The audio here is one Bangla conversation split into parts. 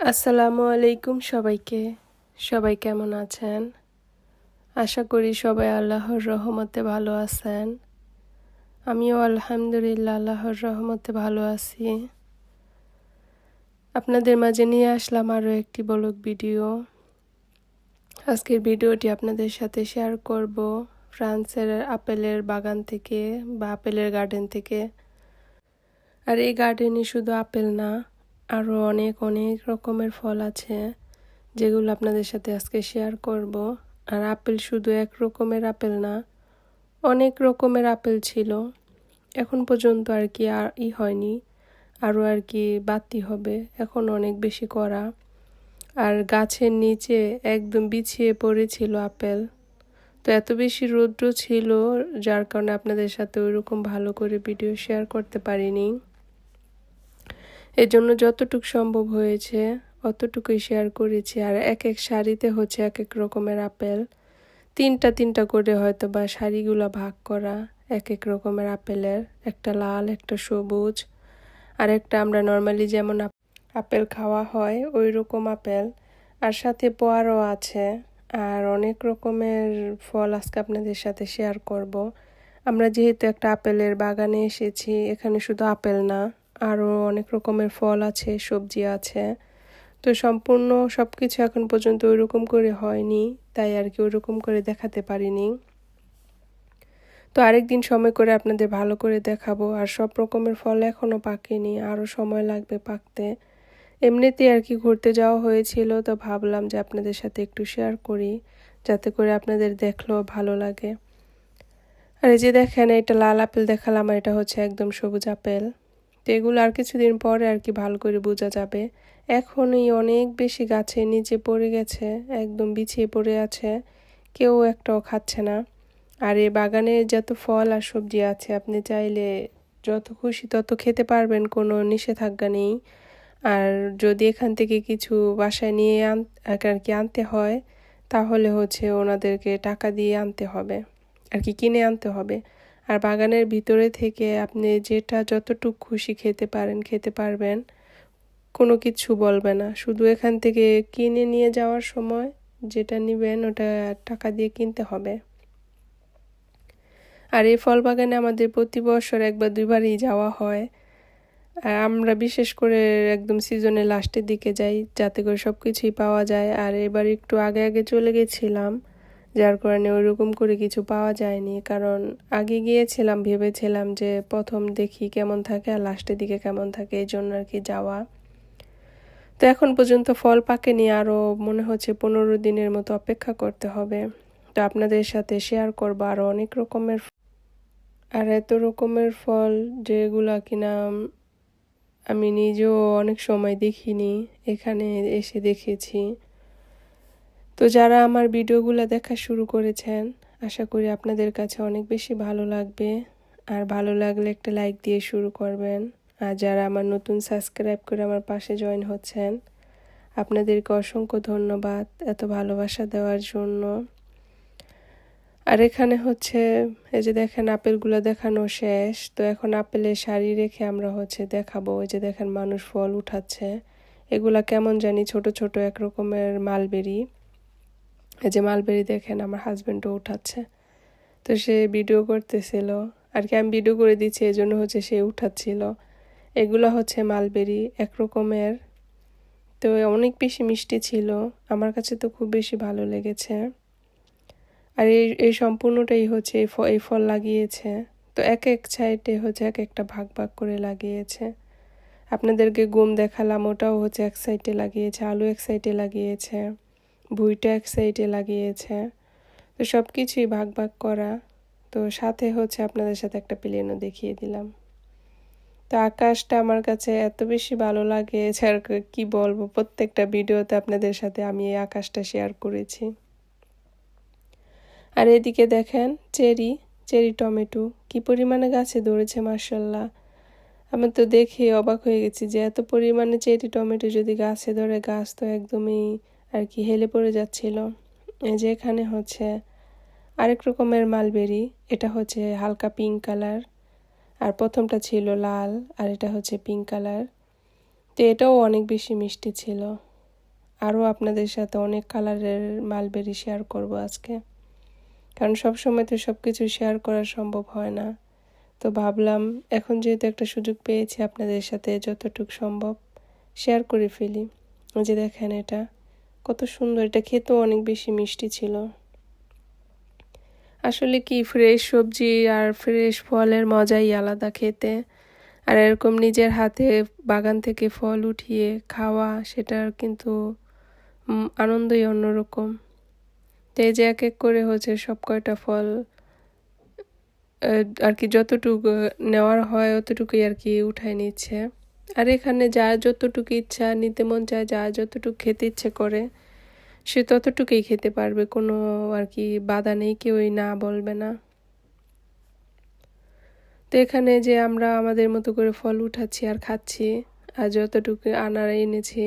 আসসালামু আলাইকুম সবাইকে। সবাই কেমন আছেন? আশা করি সবাই আল্লাহর রহমতে ভালো আছেন। আমিও আলহামদুলিল্লাহ আল্লাহর রহমতে ভালো আছি। আপনাদের মাঝে নিয়ে আসলাম আরও একটি বলক ভিডিও। আজকের ভিডিওটি আপনাদের সাথে শেয়ার করব ফ্রান্সের আপেলের বাগান থেকে বা আপেলের গার্ডেন থেকে। আর এই গার্ডেনে শুধু আপেল না আরও অনেক অনেক রকমের ফল আছে যেগুলো আপনাদের সাথে আজকে শেয়ার করব। আর আপেল শুধু এক রকমের আপেল না, অনেক রকমের আপেল ছিল। এখন পর্যন্ত আর কি আর ই হয়নি আরও আর কি বাতি হবে। এখন অনেক বেশি করা আর গাছের নিচে একদম বিছিয়ে পড়েছিল আপেল। তো এত বেশি রৌদ্র ছিল, যার কারণে আপনাদের সাথে ওইরকম ভালো করে ভিডিও শেয়ার করতে পারিনি। এর জন্য যতটুক সম্ভব হয়েছে, অতটুকুই শেয়ার করেছি। আর এক এক শাড়িতে হচ্ছে এক এক রকমের আপেল। তিনটা তিনটা করে হয়তো বা শাড়িগুলো ভাগ করা এক এক রকমের আপেলের। একটা লাল, একটা সবুজ। আর একটা আমরা নর্মালি যেমন আপেল খাওয়া হয় ওই রকম আপেল। আর সাথে পোয়ারও আছে। আর অনেক রকমের ফল আজকে আপনাদের সাথে শেয়ার করব। আমরা যেহেতু একটা আপেলের বাগানে এসেছি, এখানে শুধু আপেল না। আরও অনেক রকমের ফল আছে, সবজি আছে। তো সম্পূর্ণ সব কিছু এখন পর্যন্ত ওইরকম করে হয়নি, তাই আর কি ওইরকম করে দেখাতে পারিনি। তো আরেকদিন সময় করে আপনাদের ভালো করে দেখাবো, আর সব রকমের ফল এখনও পাকেনি আরও সময় লাগবে পাকতে। এমনিতেই আর কি ঘুরতে যাওয়া হয়েছিল, তো ভাবলাম যে আপনাদের সাথে একটু শেয়ার করি, যাতে করে আপনাদের দেখলেও ভালো লাগে। আর এই যে দেখেন, এটা লাল আপেল দেখালাম এটা হচ্ছে একদম সবুজ আপেল। তো এগুলো আর কিছুদিন পরে আর কি ভালো করে বোঝা যাবে। এখনই অনেক বেশি গাছে নিচে পড়ে গেছে, একদম বিছিয়ে পড়ে আছে, কেউ একটাও খাচ্ছে না। আর এই বাগানে যত ফল আর সবজি আছে, আপনি চাইলে যত খুশি তত খেতে পারবেন, কোনো নিষেধাজ্ঞা নেই। আর যদি এখান থেকে কিছু বাসায় নিয়ে আন আর কি আনতে হয়, তাহলে হচ্ছে ওনাদেরকে টাকা দিয়ে আনতে হবে। আর কি কিনে আনতে হবে। আর বাগানের ভিতরে থেকে আপনি যেটা যতটুক খুশি খেতে পারেন, খেতে পারবেন। কোনো কিছু বলবে না। শুধু এখান থেকে কিনে নিয়ে যাওয়ার সময় যেটা নেবেন ওটা টাকা দিয়ে কিনতে হবে। আর এই ফল বাগানে আমাদের প্রতি বছর একবার দুইবারই যাওয়া হয়। আর আমরা বিশেষ করে একদম সিজনের লাস্টের দিকে যাই, যাতে করে সব কিছুই পাওয়া যায়। আর এবার একটু আগে আগে চলে গেছিলাম। যার কারণে ওইরকম করে কিছু পাওয়া যায়নি। কারণ আগে গিয়েছিলাম, ভেবেছিলাম যে প্রথম দেখি কেমন থাকে আর লাস্টের দিকে কেমন থাকে এই জন্য আর কি যাওয়া। তো এখন পর্যন্ত ফল পাকেনি, আরও মনে হচ্ছে পনেরো দিনের মতো অপেক্ষা করতে হবে। তো আপনাদের সাথে শেয়ার করব আরও অনেক রকমের আর এত রকমের ফল যেগুলা কিনা আমি নিজেও অনেক সময় দেখিনি, এখানে এসে দেখেছি। তো যারা আমার ভিডিওগুলো দেখা শুরু করেছেন, আশা করি আপনাদের কাছে অনেক বেশি ভালো লাগবে। আর ভালো লাগলে একটা লাইক দিয়ে শুরু করবেন। আর যারা আমার নতুন সাবস্ক্রাইব করে আমার পাশে জয়েন হচ্ছেন, আপনাদেরকে অসংখ্য ধন্যবাদ এত ভালোবাসা দেওয়ার জন্য। আর এখানে হচ্ছে, এই যে দেখেন আপেলগুলো দেখানো শেষ। তো এখন আপেলের শাড়ি রেখে আমরা হচ্ছে দেখাবো ওই যে দেখেন মানুষ ফল উঠাচ্ছে। এগুলা কেমন জানি ছোট ছোট এক রকমের মালবেরি। এই যে মালবেরি দেখেন, আমার হাজব্যান্ডও উঠাচ্ছে। তো সে ভিডিও করতেছিল। আর কি আমি ভিডিও করে দিচ্ছি, এই জন্য হচ্ছে সে উঠাচ্ছিল। এগুলো হচ্ছে মালবেরি, এক রকমের। তো অনেক বেশি মিষ্টি ছিল। আমার কাছে তো খুব বেশি ভালো লেগেছে। আর এই এই সম্পূর্ণটাই হচ্ছে এই এই ফল লাগিয়েছে। তো এক এক সাইডে হচ্ছে এক একটা ভাগ ভাগ করে লাগিয়েছে। আপনাদেরকে গম দেখালাম, ওটাও হচ্ছে এক সাইডে লাগিয়েছে, আলু এক সাইডে লাগিয়েছে। ভুইটা এক সাইডে লাগিয়েছে। তো সব কিছুই ভাগ ভাগ করা। তো সাথে হচ্ছে আপনাদের সাথে একটা প্লেনও দেখিয়ে দিলাম। তো আকাশটা আমার কাছে এত বেশি ভালো লাগে এছাড়া কি বলব? প্রত্যেকটা ভিডিওতে আপনাদের সাথে আমি এই আকাশটা শেয়ার করেছি। আর এদিকে দেখেন, চেরি চেরি টমেটো, কি পরিমাণে গাছে ধরেছে মার্শাল্লাহ আমি তো দেখে অবাক হয়ে গেছি যে এত পরিমাণে চেরি, টমেটো যদি গাছে ধরে, গাছ তো একদমই আর কি হেলে পড়ে যাচ্ছিল। যে এখানে হচ্ছে আরেক রকমের মালবেরি, এটা হচ্ছে হালকা পিঙ্ক কালার আর প্রথমটা ছিল লাল, আর এটা হচ্ছে পিঙ্ক কালার তো এটাও অনেক বেশি মিষ্টি ছিল। আরও আপনাদের সাথে অনেক কালারের মালবেরি শেয়ার করব আজকে। কারণ সব সময় তো সব কিছু শেয়ার করা সম্ভব হয় না। তো ভাবলাম, এখন যেহেতু একটা সুযোগ পেয়েছি আপনাদের সাথে যতটুকু সম্ভব শেয়ার করে ফেলি। যে দেখেন এটা। কত সুন্দর, এটা খেতেও অনেক বেশি মিষ্টি ছিল। আসলে কি ফ্রেশ সবজি আর ফ্রেশ ফলের মজাই আলাদা খেতে। আর এরকম নিজের হাতে বাগান থেকে ফল উঠিয়ে খাওয়া, সেটার কিন্তু আনন্দই অন্যরকম। তো এই যে এক এক করে হচ্ছে সব কয়টা ফল আর কি যতটুকু নেওয়ার হয়, অতটুকুই আর কি উঠায় নিচ্ছে। আর এখানে যা যতটুকু ইচ্ছা, নিতে মন চায়, যা যতটুকু খেতে ইচ্ছে করে, সে ততটুকুই খেতে পারবে। কোনো আর কি বাধা নেই, কেউই না বলবে না। তো এখানে যে আমরা আমাদের মতো করে ফল উঠাচ্ছি আর খাচ্ছি, আর যতটুকু আনার এনেছি,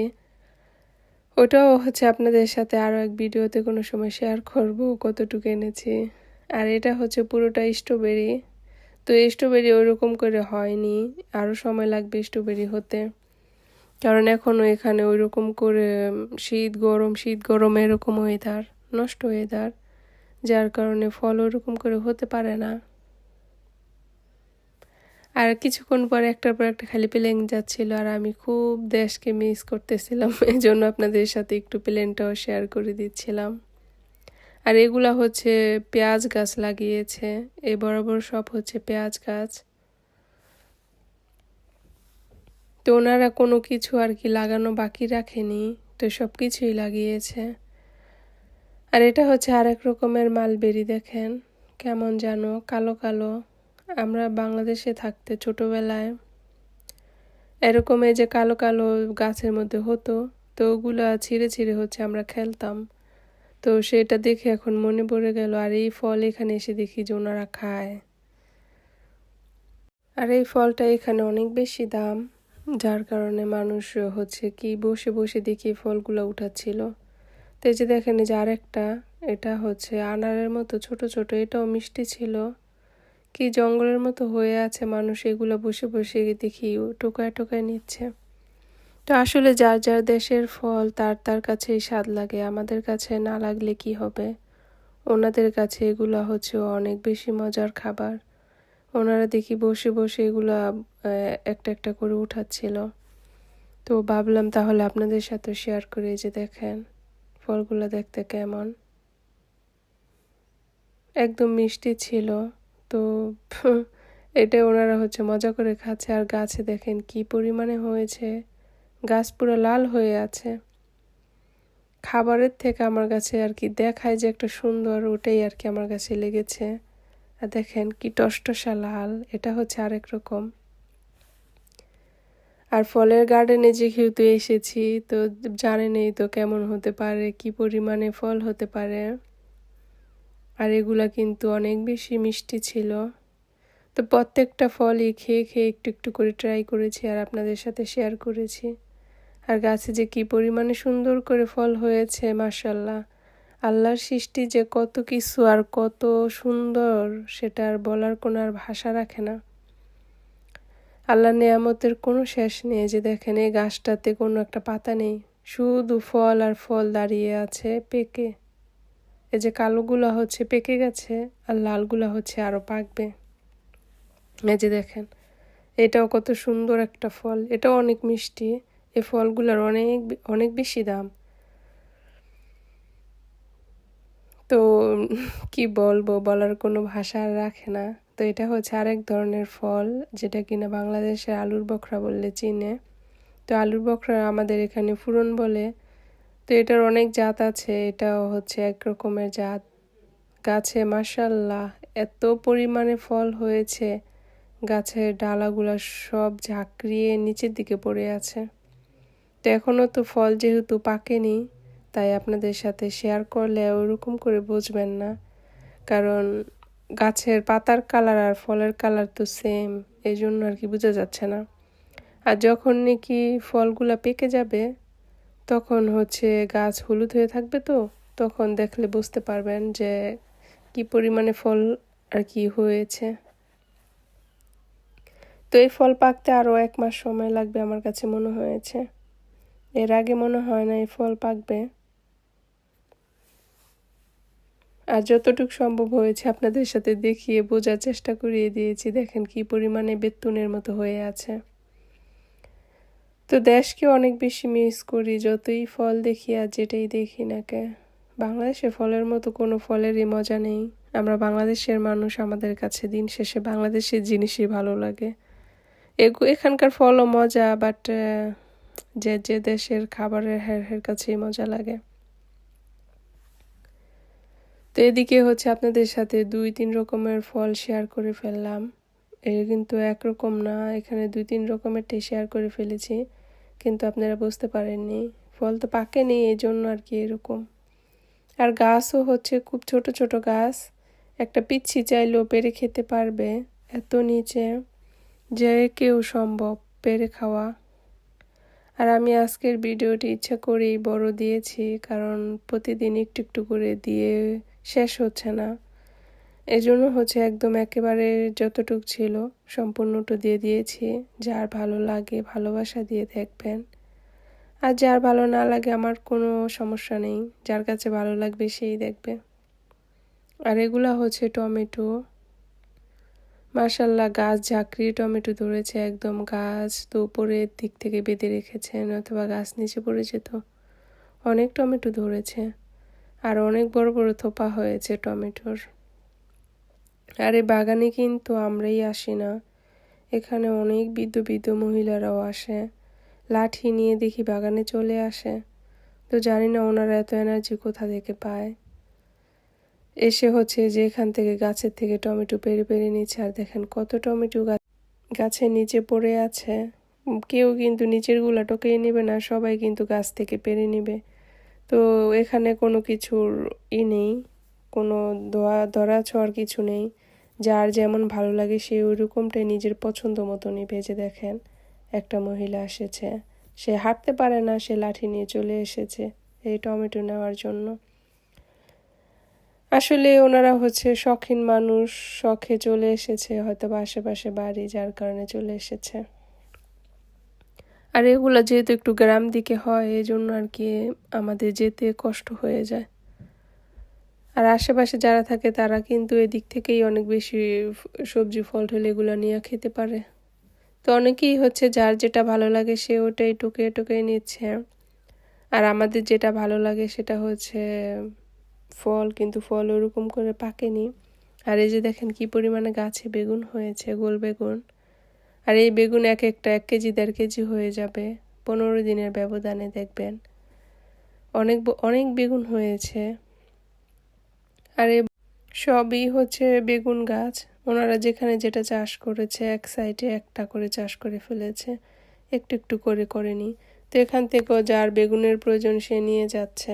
ওটাও হচ্ছে আপনাদের সাথে আরও এক ভিডিওতে কোনো সময় শেয়ার করব কতটুকু এনেছি। আর এটা হচ্ছে পুরোটা স্ট্রবেরি তো স্ট্রবেরি ওইরকম করে হয়নি। আরও সময় লাগবে স্ট্রবেরি হতে। কারণ এখনও এখানে ওই রকম করে শীত গরম শীত গরম এরকম ওয়েদার নষ্ট ওয়েদার যার কারণে ফল ওরকম করে হতে পারে না। আর কিছুক্ষণ পর একটার পর একটা খালি প্লেন যাচ্ছিল আর আমি খুব দেশকে মিস করতেছিলাম এই জন্য আপনাদের সাথে একটু প্লেনটাও শেয়ার করে দিচ্ছিলাম। আর এগুলা হচ্ছে পেঁয়াজ গাছ লাগিয়েছে। এই বরাবর সব হচ্ছে পেঁয়াজ গাছ। তো ওনারা কোনো কিছু আর কি লাগানো বাকি রাখেনি, তো সব কিছুই লাগিয়েছে। আর এটা হচ্ছে আরেক রকমের মালবেরি, দেখেন। কেমন জানো কালো কালো। আমরা বাংলাদেশে থাকতে ছোটোবেলায় এরকম যে কালো কালো গাছের মধ্যে হতো, তো ওগুলো ছিঁড়ে ছিঁড়ে হচ্ছে আমরা খেলতাম। তো সেটা দেখে এখন মনে পড়ে গেল, আর এই ফল এখানে এসে দেখি যে ওনারা খায়। আর এই ফলটা এখানে অনেক বেশি দাম, যার কারণে মানুষ হচ্ছে কি বসে বসে দেখি ফলগুলো উঠাচ্ছিল। তো যে দেখেন যে আরেকটা, এটা হচ্ছে আনারের মতো ছোট ছোট, এটাও মিষ্টি ছিল। কি জঙ্গলের মতো হয়ে আছে মানুষ এগুলো বসে বসে দেখি, টোকায় টোকায় নিচ্ছে। তো আসলে যার যার দেশের ফল, তার তার কাছেই স্বাদ লাগে। আমাদের কাছে না লাগলে কি হবে? ওনাদের কাছে এগুলো হচ্ছে অনেক বেশি মজার খাবার। ওনারা দেখি বসে বসে এগুলো একটা একটা করে উঠাচ্ছিল। তো ভাবলাম তাহলে আপনাদের সাথে শেয়ার করে যে দেখেন, ফলগুলো দেখতে কেমন। একদম মিষ্টি ছিল। তো এটা ওনারা হচ্ছে মজা করে খাচ্ছে। আর গাছে দেখেন কি পরিমাণে হয়েছে। গাছ পুরো লাল হয়ে আছে। খাবারের থেকে আমার কাছে আর কি দেখায় যে একটা সুন্দর ওটাই আর কি আমার কাছে লেগেছে। আর দেখেন কি টসটসা লাল, এটা হচ্ছে আরেক রকম। আর ফলের গার্ডেনে যেহেতু এসেছি, তো জানেনই তো কেমন হতে পারে, কি পরিমাণে ফল হতে পারে। আর এগুলা কিন্তু অনেক বেশি মিষ্টি ছিল। তো প্রত্যেকটা ফলই খেয়ে খেয়ে একটু একটু করে ট্রাই করেছি আর আপনাদের সাথে শেয়ার করেছি। আর গাছে যে কি পরিমাণে সুন্দর করে ফল হয়েছে মাসাল্লাহ আল্লাহর সৃষ্টি যে কত কিছু আর কত সুন্দর, সেটা আর বলার কোনো আর ভাষা রাখে না। আল্লাহ নেয়ামতের কোনো শেষ নেই, যে দেখেন এই গাছটাতে কোনো একটা পাতা নেই। শুধু ফল আর ফল দাঁড়িয়ে আছে পেকে। এই যে কালোগুলো হচ্ছে পেকে গেছে আর লালগুলো হচ্ছে আরও পাকবে। এই যে দেখেন, এটাও কত সুন্দর একটা ফল, এটাও অনেক মিষ্টি। এই ফলগুলোর অনেক অনেক বেশি দাম। তো কি বলব, বলার কোনো ভাষা রাখে না। তো এটা হচ্ছে আরেক ধরনের ফল, যেটা কিনা বাংলাদেশের আলুর বখরা বললে চিনে। তো আলুর বখরা আমাদের এখানে ফুরন বলে। তো এটার অনেক জাত আছে, এটাও হচ্ছে এক রকমের জাত। গাছে মাসাল্লাহ এত পরিমাণে ফল হয়েছে, গাছের ডালাগুলো সব ঝাঁকড়িয়ে নিচের দিকে পড়ে আছে। তো এখনও তো ফল যেহেতু পাকেনি, তাই আপনাদের সাথে শেয়ার করলে ওরকম করে বুঝবেন না। কারণ গাছের পাতার কালার আর ফলের কালার তো সেম এই জন্য আর কি বোঝা যাচ্ছে না। আর যখন নাকি ফলগুলো পেকে যাবে, তখন হচ্ছে গাছ হলুদ হয়ে থাকবে তো, তখন দেখলে বুঝতে পারবেন যে কি পরিমাণে ফল আর কি হয়েছে। তো এই ফল পাকতে আরও এক মাস সময় লাগবে আমার কাছে মনে হয়েছে। এর আগে মনে হয় না এই ফল পাকবে। আর যতটুকু সম্ভব হয়েছে আপনাদের সাথে দেখিয়ে বোঝার চেষ্টা করিয়ে দিয়েছি। দেখেন কি পরিমাণে বেতুনের মতো হয়ে আছে। তো দেশকে অনেক বেশি মিস করি, যতই ফল দেখি আর যেটাই দেখি না কে। বাংলাদেশে ফলের মতো কোনো ফলেরই মজা নেই। আমরা বাংলাদেশের মানুষ, আমাদের কাছে দিন শেষে বাংলাদেশের জিনিসই ভালো লাগে। এখানকার ফলও মজা বাট যে যে দেশের খাবারের হ্যার হ্যার কাছেই মজা লাগে। তো এদিকে হচ্ছে আপনাদের সাথে দুই, তিন রকমের ফল শেয়ার করে ফেললাম। এর কিন্তু একরকম না, এখানে দুই, তিন রকমেরটাই শেয়ার করে ফেলেছি, কিন্তু আপনারা বুঝতে পারেননি। ফল তো পাকেনি এই জন্য আর কি এরকম। আর গাছও হচ্ছে খুব ছোট ছোট গাছ। একটা পিচ্ছি চাইলেও পেরে খেতে পারবে, এত নিচে, যে কেউ সম্ভব পেরে খাওয়া। আর আমি আজকের ভিডিওটি ইচ্ছা করেই বড় দিয়েছি, কারণ প্রতিদিন একটু একটু করে দিয়ে শেষ হচ্ছে না। এজন্য হচ্ছে একদম একেবারে যতটুক ছিল সম্পূর্ণটা দিয়ে দিয়েছি, যার ভালো লাগে ভালোবাসা দিয়ে দেখবেন। আর যার ভালো না লাগে আমার কোনো সমস্যা নেই, যার কাছে ভালো লাগবে সেই দেখবে। আর এগুলা হচ্ছে টমেটো মার্শাল্লাহ গাছ ঝাঁকড়ি টমেটো ধরেছে, একদম গাছ তো উপরের দিক থেকে বেঁধে রেখেছেন অথবা গাছ নিচে পড়ে যেত অনেক টমেটো ধরেছে আর অনেক বড় বড় থোপা হয়েছে টমেটোর। আর এই বাগানে কিন্তু আমরাই আসি না। এখানে অনেক বৃদ্ধ বৃদ্ধ মহিলারাও আসে, লাঠি নিয়ে দেখি বাগানে চলে আসে। তো জানি না ওনারা এত এনার্জি কোথা থেকে পায়। এসে হচ্ছে যে এখান থেকে গাছের থেকে টমেটো পেরে পেরে নিচ্ছে। আর দেখেন কত টমেটো গাছ গাছের নিচে পড়ে আছে। কেউ কিন্তু নিচেরগুলা টোকেই নেবে না, সবাই কিন্তু গাছ থেকে পেরে নিবে। তো এখানে কোনো কিছুর ই নেই, কোনো ধোয়া ধরা ছোঁয়ার কিছু নেই। যার যেমন ভালো লাগে সে ওই রকমটাই নিজের পছন্দ মতনই ভেজে দেখেন। একটা মহিলা এসেছে। সে হাঁটতে পারে না, সে লাঠি নিয়ে চলে এসেছে এই টমেটো নেওয়ার জন্য। আসলে ওনারা হচ্ছে শখিন মানুষ, শখে চলে এসেছে হয়তো বা আশেপাশে বাড়ি যার কারণে চলে এসেছে। আর এগুলো যেহেতু একটু গ্রাম দিকে হয় এই জন্য আর কি আমাদের যেতে কষ্ট হয়ে যায়। আর আশেপাশে যারা থাকে, তারা কিন্তু এদিক থেকেই অনেক বেশি সবজি, ফল টল এগুলো নিয়ে খেতে পারে। তো অনেকেই হচ্ছে যার যেটা ভালো লাগে, সে ওটাই টুকে টুকে নিচ্ছে। আর আমাদের যেটা ভালো লাগে, সেটা হচ্ছে ফল, কিন্তু ফল ওরকম করে পাকেনি। আর এই যে দেখেন কি পরিমাণে গাছে বেগুন হয়েছে, গোল বেগুন। আর এই বেগুন এক একটা এক কেজি, দেড় কেজি হয়ে যাবে। পনেরো দিনের ব্যবধানে দেখবেন। অনেক অনেক বেগুন হয়েছে। আর এই সবই হচ্ছে বেগুন গাছ। ওনারা যেখানে যেটা চাষ করেছে, এক সাইডে একটা করে চাষ করে ফেলেছে। একটু একটু করে করেনি। তো এখান থেকেও যার বেগুনের প্রয়োজন সে নিয়ে যাচ্ছে।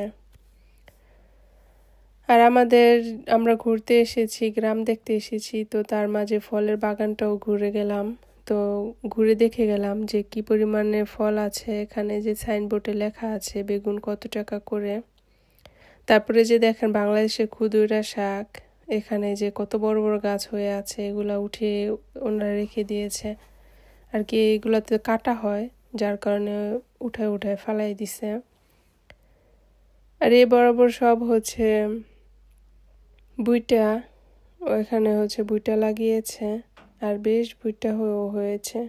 আর আমাদের, আমরা ঘুরতে এসেছি, গ্রাম দেখতে এসেছি, তো তার মাঝে ফলের বাগানটাও ঘুরে গেলাম। তো ঘুরে দেখে গেলাম যে কি পরিমাণে ফল আছে, এখানে যে সাইনবোর্ডে লেখা আছে বেগুন কত টাকা করে। তারপরে যে দেখেন বাংলাদেশে ক্ষুদুরা শাক, এখানে যে কত বড় বড় গাছ হয়ে আছে, এগুলা উঠে ওনারা রেখে দিয়েছে। আর কি এগুলাতে কাটা হয়, যার কারণে উঠায় উঠায় ফালাই দিছে। আর এ বরাবর সব হচ্ছে বুইটা ওইখানে হচ্ছে বুইটা লাগিয়েছে আর বেশ বুইটা হয়েছে।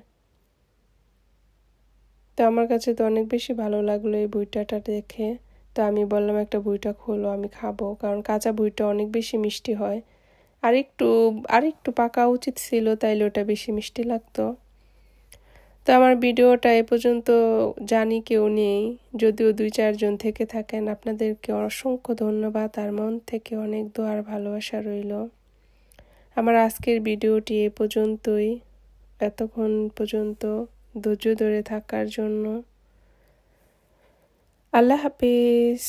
তো আমার কাছে তো অনেক বেশি ভালো লাগল এই বুইটাটা দেখে। তো আমি বললাম, একটা বুইটা খোলো, আমি খাব। কারণ কাঁচা বুইটা অনেক বেশি মিষ্টি হয়। আর একটু আর একটু পাকা উচিত ছিল, তাইলে ওটা বেশি মিষ্টি লাগতো। তো আমার ভিডিওটা এ পর্যন্ত জানি কেউ নেই। যদিও দুই চারজন থেকে থাকেন, আপনাদেরকে অসংখ্য ধন্যবাদ। আর মন থেকে অনেক দোয়ার ভালোবাসা রইল। আমার আজকের ভিডিওটি এ পর্যন্তই। এতক্ষণ পর্যন্ত ধৈর্য ধরে থাকার জন্য। আল্লাহ হাফিজ।